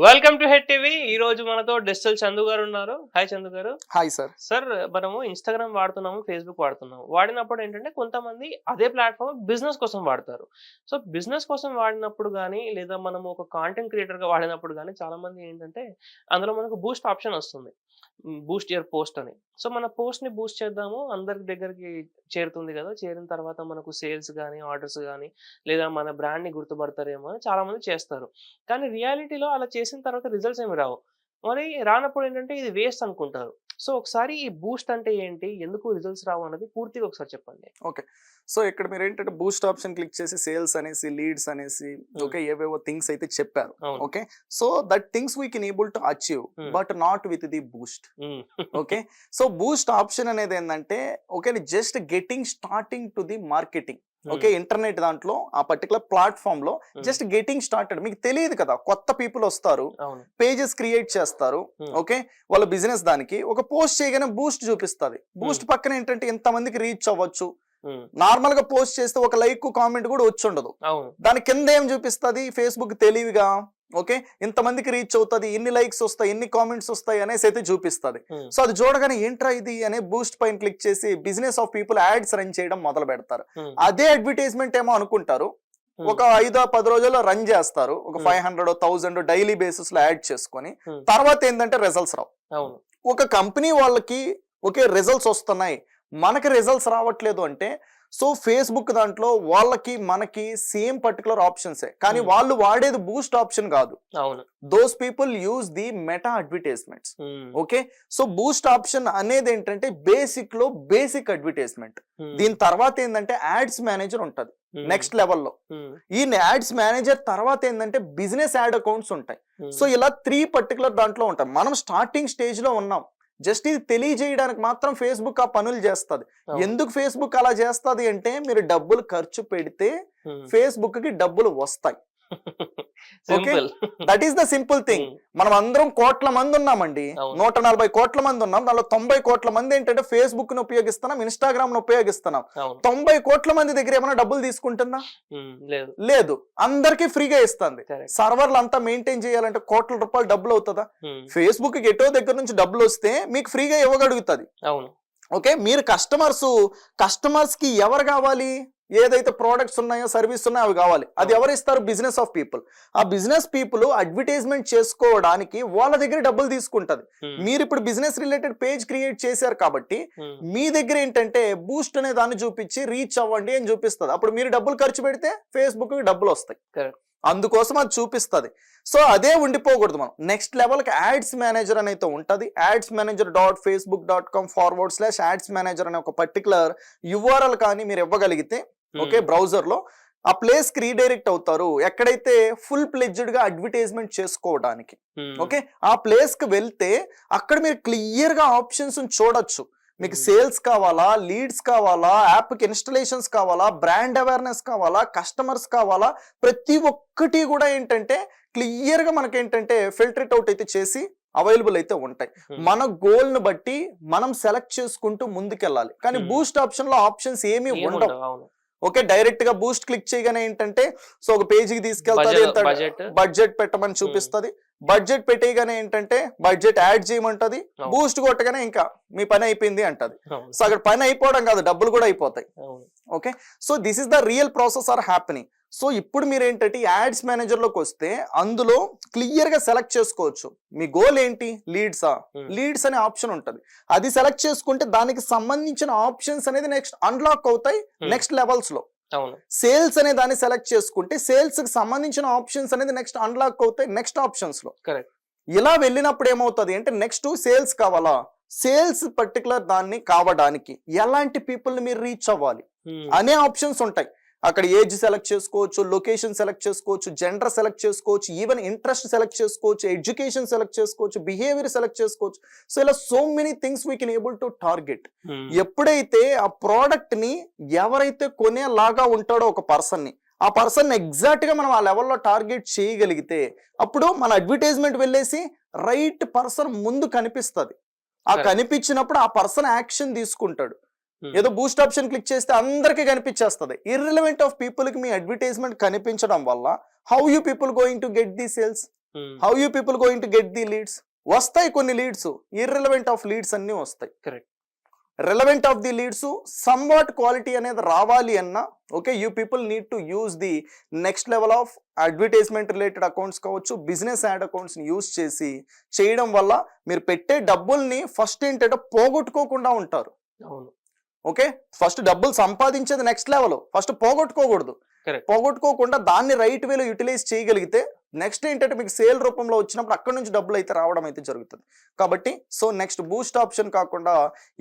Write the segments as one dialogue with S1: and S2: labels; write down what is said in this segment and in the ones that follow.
S1: Welcome to head TV. ఈ రోజు మనతో డిజిటల్ చందు గారు ఉన్నారు. హాయ్ చందు గారు.
S2: Hi sir.
S1: సార్ మనము ఇన్స్టాగ్రామ్ వాడుతున్నాము ఫేస్బుక్ వాడుతున్నాము. వాడినప్పుడు ఏంటంటే కొంతమంది అదే ప్లాట్ఫామ్ బిజినెస్ కోసం వాడతారు. సో బిజినెస్ కోసం వాడినప్పుడు కానీ లేదా మనము ఒక కాంటెంట్ క్రియేటర్గా వాడినప్పుడు కానీ చాలా మంది ఏంటంటే అందులో మనకు బూస్ట్ ఆప్షన్ వస్తుంది. బూస్ట్ ఇయర్ పోస్ట్ అని. సో మన పోస్ట్ని బూస్ట్ చేద్దాము. అందరి దగ్గరికి చేరుతుంది కదా. చేరిన తర్వాత మనకు సేల్స్ కానీ ఆర్డర్స్ కానీ లేదా మన బ్రాండ్ని గుర్తుపడతారేమో అని చాలా మంది చేస్తారు. కానీ రియాలిటీలో అలా చేసిన తర్వాత రిజల్ట్స్ ఏమి రావు. మరి రానప్పుడు ఏంటంటే ఇది వేస్ట్ అనుకుంటారు. సో ఒకసారి ఈ బూస్ట్ అంటే ఏంటి? ఎందుకు రిజల్ట్స్ రావు అన్నది పూర్తిగా ఒకసారి చెప్పండి.
S2: సో ఇక్కడ మీరు ఏంటంటే బూస్ట్ ఆప్షన్ క్లిక్ చేసి సేల్స్ అనేసి లీడ్స్ అనేసి ఓకే ఏవేవో థింగ్స్ అయితే చెప్పారు. Okay. So that things we can able to achieve. But not with the boost. Okay. So boost option అనేది ఏంటంటే okay just getting starting to the marketing. Okay internet దాంట్లో ఆ particular
S1: ప్లాట్ఫామ్లో.
S2: Just getting started. మీకు తెలియదు కదా కొత్త people వస్తారు పేజెస్ క్రియేట్ చేస్తారు. ఓకే? వాళ్ళ బిజినెస్ దానికి ఒక పోస్ట్ చేయగానే బూస్ట్ చూపిస్తుంది. బూస్ట్ పక్కన ఏంటంటే ఇంతమందికి రీచ్ అవ్వచ్చు. నార్మల్గా పోస్ట్ చేస్తే ఒక లైక్ కామెంట్ కూడా వచ్చి ఉండదు దాని కింద ఏం చూపిస్తుంది? ఫేస్బుక్ తెలివిగా? ఓకే ఇంతమందికి రీచ్ అవుతుంది ఎన్ని లైక్స్ వస్తాయి ఎన్ని కామెంట్స్ వస్తాయి అనేసి అయితే చూపిస్తుంది. సో అది చూడగానే ఏంట్రా ఇది అనే బూస్ట్ పైన క్లిక్ చేసి business of people ads run చేయడం మొదలు పెడతారు. అదే అడ్వర్టైజ్మెంట్ ఏమో అనుకుంటారు. ఒక ఐదో పది రోజుల్లో రన్ చేస్తారు ఒక. ఫైవ్ హండ్రెడ్ థౌసండ్ డైలీ బేసిస్లో యాడ్ చేసుకొని. తర్వాత ఏంటంటే రిజల్ట్స్ రావు ఒక కంపెనీ వాళ్ళకి ఒకే రిజల్ట్స్ వస్తున్నాయి మనకి రిజల్ట్స్ రావట్లేదు అంటే సో ఫేస్బుక్ దాంట్లో వాళ్ళకి మనకి సేమ్ పర్టికులర్ ఆప్షన్సే కానీ. వాళ్ళు వాడేది బూస్ట్ ఆప్షన్ కాదు those people use the Meta advertisements. Okay so boost option అనేది ఏంటంటే బేసిక్లో బేసిక్ అడ్వర్టైజ్మెంట్. దీని తర్వాత ఏంటంటే యాడ్స్ మేనేజర్ ఉంటది. నెక్స్ట్ లెవెల్లో. ఈ యాడ్స్ మేనేజర్ తర్వాత ఏంటంటే బిజినెస్ యాడ్ అకౌంట్స్ ఉంటాయి. సో ఇలా త్రీ పర్టికులర్ దాంట్లో ఉంటాం మనం స్టార్టింగ్ స్టేజ్లో ఉన్నాం జస్ట్ ఇది తెలియజేయడానికి మాత్రం ఫేస్బుక్ ఆ పనులు చేస్తుంది. ఎందుకు ఫేస్బుక్ అలా చేస్తుంది అంటే మీరు డబ్బులు ఖర్చు పెడితే. ఫేస్బుక్కి డబ్బులు వస్తాయి that is the simple thing. మనం అందరం కోట్ల మంది ఉన్నామండి. నూట నలభై కోట్ల మంది ఉన్నాం. దానిలో తొంభై కోట్ల మంది ఏంటంటే ఫేస్బుక్ని ఉపయోగిస్తున్నాం ఇన్స్టాగ్రామ్ని ఉపయోగిస్తున్నాం తొంభై కోట్ల మంది దగ్గర ఏమైనా డబ్బులు తీసుకుంటుందా?
S1: ఉమ్. లేదు.
S2: లేదు. అందరికీ ఫ్రీగా ఇస్తుంది. సర్వర్లు అంతా మెయింటైన్ చేయాలంటే కోట్ల రూపాయలు డబ్బులు అవుతుందా. ఫేస్బుక్కి ఎటో దగ్గర నుంచి డబ్బులు వస్తే మీకు ఫ్రీగా ఇవ్వగలుగుతుంది.
S1: అవును.
S2: ఓకే మీరు కస్టమర్స్ కస్టమర్స్కి ఎవరు కావాలి? ఏదైతే ప్రోడక్ట్స్ ఉన్నాయో సర్వీస్ ఉన్నాయో అవి కావాలి. అది. ఎవరు ఇస్తారు? బిజినెస్ ఆఫ్ పీపుల్ ఆ బిజినెస్ పీపుల్ అడ్వర్టైజ్మెంట్ చేసుకోవడానికి వాళ్ళ దగ్గర డబ్బులు తీసుకుంటది. మీరు ఇప్పుడు బిజినెస్ రిలేటెడ్ పేజ్ క్రియేట్ చేశారు కాబట్టి. మీ దగ్గర ఏంటంటే బూస్ట్ అనే దాన్ని చూపించి రీచ్ అవ్వండి అని చూపిస్తుంది. అప్పుడు మీరు డబ్బులు ఖర్చు పెడితే ఫేస్బుక్కి డబ్బులు వస్తాయి. అందుకోసం అది చూపిస్తుంది. సో అదే ఉండిపోకూడదు మనం. నెక్స్ట్ లెవెల్కి యాడ్స్ మేనేజర్ అని అయితే ఉంటుంది. Ads manager dot Facebook dot com forward slash ads manager అనే ఒక పర్టికులర్ యుఆర్ఎల్ కానీ మీరు ఇవ్వగలిగితే ఓకే
S1: ఉమ్.
S2: బ్రౌజర్లో ఆ ప్లేస్కి రీడైరెక్ట్ అవుతారు ఎక్కడైతే ఫుల్ ప్లెడ్జ్డ్గా అడ్వర్టైజ్మెంట్ చేసుకోవడానికి
S1: ఉమ్.
S2: ఓకే ఆ ప్లేస్కి వెళ్తే అక్కడ మీరు క్లియర్గా ఆప్షన్స్ చూడొచ్చు మీకు
S1: Hmm.
S2: సేల్స్ కావాలా లీడ్స్ కావాలా యాప్కి ఇన్స్టలేషన్స్ కావాలా బ్రాండ్ అవేర్నెస్ కావాలా కస్టమర్స్ కావాలా ప్రతి ఒక్కటి కూడా ఏంటంటే క్లియర్గా మనకి ఏంటంటే ఫిల్టరేట్ అవుట్ అయితే చేసి అవైలబుల్ అయితే ఉంటాయి. మన గోల్ను బట్టి మనం సెలెక్ట్ చేసుకుంటూ ముందుకెళ్ళాలి కానీ
S1: Hmm.
S2: బూస్ట్ ఆప్షన్లో ఆప్షన్స్ ఏమీ ఉండవు ఓకే డైరెక్ట్గా బూస్ట్ క్లిక్ చేయగానే ఏంటంటే సో ఒక పేజీకి తీసుకెళ్తాది
S1: బడ్జెట్
S2: పెట్టమని చూపిస్తుంది. బడ్జెట్ పెట్టేయగానే ఏంటంటే బడ్జెట్ యాడ్ చేయమంటది. బూస్ట్ కొట్టగానే ఇంకా మీ పని అయిపోయింది అంటది. సో అక్కడ పని అయిపోవడం కాదు డబ్బులు కూడా అయిపోతాయి. Okay so this is the real process are happening so ఇప్పుడు మీరు ఏంటంటే యాడ్స్ మేనేజర్లోకి వస్తే అందులో క్లియర్గా సెలెక్ట్ చేసుకోవచ్చు. మీ గోల్ ఏంటి? లీడ్సా
S1: Hmm.
S2: లీడ్స్ అనే ఆప్షన్ ఉంటది. అది సెలెక్ట్ చేసుకుంటే దానికి సంబంధించిన ఆప్షన్స్ అనేది నెక్స్ట్ అన్లాక్ అవుతాయి
S1: Hmm.
S2: నెక్స్ట్
S1: లెవెల్స్లో.
S2: సేల్స్ అనే దాన్ని సెలెక్ట్ చేసుకుంటే సేల్స్కి సంబంధించిన ఆప్షన్స్ అనేది నెక్స్ట్ అన్లాక్ అవుతాయి నెక్స్ట్ ఆప్షన్స్లో.
S1: కరెక్ట్
S2: ఇలా వెళ్ళినప్పుడు ఏమవుతుంది అంటే నెక్స్ట్ సేల్స్ కావాలా? సేల్స్ పర్టికులర్ దాన్ని కావడానికి ఎలాంటి పీపుల్ని మీరు రీచ్ అవ్వాలి? అనే ఆప్షన్స్ ఉంటాయి. అక్కడ ఏజ్ సెలెక్ట్ చేసుకోవచ్చు లొకేషన్ సెలెక్ట్ చేసుకోవచ్చు జెండర్ సెలెక్ట్ చేసుకోవచ్చు ఈవెన్ ఇంట్రెస్ట్ సెలెక్ట్ చేసుకోవచ్చు ఎడ్యుకేషన్ సెలెక్ట్ చేసుకోవచ్చు బిహేవియర్ సెలెక్ట్ చేసుకోవచ్చు. సో ఇలా so many things we can able to target ఎప్పుడైతే ఆ ప్రోడక్ట్ని ఎవరైతే కొనేలాగా ఉంటాడో ఒక పర్సన్ని ఆ పర్సన్ ఎగ్జాక్ట్గా మనం ఆ లెవెల్లో టార్గెట్ చేయగలిగితే అప్పుడు మన అడ్వర్టైజ్మెంట్ వెళ్ళేసి రైట్ పర్సన్ ముందు కనిపిస్తుంది. ఆ. కనిపించినప్పుడు ఆ పర్సన్ యాక్షన్ తీసుకుంటాడు. ఏదో బూస్ట్ ఆప్షన్ క్లిక్ చేస్తే అందరికీ కనిపించేస్తుంది. ఇర్రిలవెంట్ ఆఫ్ పీపుల్కి మీ అడ్వర్టైజ్మెంట్ కనిపించడం వల్ల how you people going to get the sales how you people going to get the leads వస్తాయి కొన్ని లీడ్స్ ఇర్రిలవెంట్ ఆఫ్ లీడ్స్ అన్ని వస్తాయి.
S1: Correct.
S2: Relevant of the leads somewhat quality అనేది రావాలి అన్నా okay you people need to use the next level of advertisement related accounts కావచ్చు business ad accounts use చేసి చేయడం వల్ల మీరు పెట్టే డబ్బుల్ని ఫస్ట్ ఏంటంటే పోగొట్టుకోకుండా ఉంటారు.
S1: అవును.
S2: ఓకే? ఫస్ట్ డబ్బులు సంపాదించేది నెక్స్ట్ లెవెల్ ఫస్ట్ పోగొట్టుకోకూడదు. పోగొట్టుకోకుండా దాన్ని రైట్ వేలో యూటిలైజ్ చేయగలిగితే నెక్స్ట్ ఏంటంటే మీకు సేల్ రూపంలో వచ్చినప్పుడు అక్కడ నుంచి డబ్బులు అయితే రావడం అయితే జరుగుతుంది. కాబట్టి సో నెక్స్ట్ బూస్ట్ ఆప్షన్ కాకుండా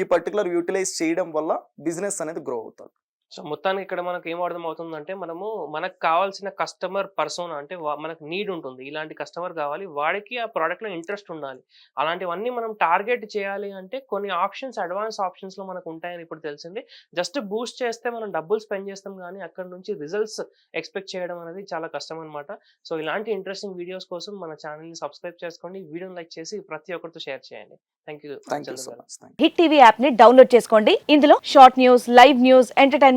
S2: ఈ పర్టికులర్ యూటిలైజ్ చేయడం వల్ల బిజినెస్ అనేది గ్రో అవుతుంది.
S1: సో మొత్తానికి ఇక్కడ మనకు ఏం అర్థం అవుతుందంటే మనము మనకు కావాల్సిన కస్టమర్ పర్సోన్ అంటే మనకు నీడ్ ఉంటుంది. ఇలాంటి కస్టమర్ కావాలి. వాడికి ఆ product లో ఇంట్రెస్ట్ ఉండాలి. అలాంటివన్నీ మనం టార్గెట్ చేయాలి అంటే కొన్ని ఆప్షన్స్ అడ్వాన్స్ ఆప్షన్స్లో మనకు ఉంటాయని ఇప్పుడు తెలిసింది. జస్ట్ బూస్ట్ చేస్తే మనం డబ్బులు స్పెండ్ చేస్తాం కానీ అక్కడ నుంచి రిజల్ట్స్ ఎక్స్పెక్ట్ చేయడం అనేది చాలా కష్టం అనమాట సో ఇలాంటి ఇంట్రెస్టింగ్ వీడియోస్ కోసం మన ఛానల్ని సబ్స్క్రైబ్ చేసుకోండి. వీడియోని లైక్ చేసి ప్రతి ఒక్కరితో షేర్ చేయండి. థ్యాంక్ యూ
S3: హిట్ టీవీ యాప్ని డౌన్లోడ్ చేసుకోండి. ఇందులో short news live news entertainment